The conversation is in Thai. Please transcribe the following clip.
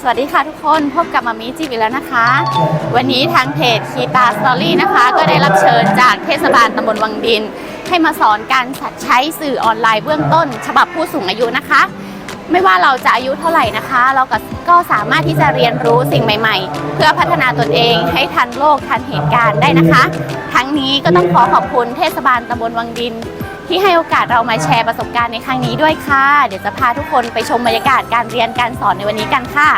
สวัสดีค่ะทุกคนพบกับมามีจีบีแล้วนะคะ วันนี้ทางเพจคีตาสตอรี่นะคะ ก็ได้รับเชิญจากเทศบาลตำบลวังดิน ให้มาสอนการใช้สื่อออนไลน์เบื้องต้น ฉบับผู้สูงอายุนะคะ ไม่ว่าเราจะอายุเท่าไหร่นะคะ เราก็ก็สามารถที่จะเรียนรู้สิ่งใหม่ ๆ เพื่อพัฒนาตนเองให้ทันโลกทันเหตุการณ์ได้นะคะ ทั้งนี้ก็ต้องขอขอบคุณเทศบาลตำบลวังดิน ที่ให้โอกาสเรามาแชร์ประสบการณ์ในครั้งนี้ด้วยค่ะ เดี๋ยวจะพาทุกคนไปชมบรรยากาศการเรียนการสอนในวันนี้กันค่ะ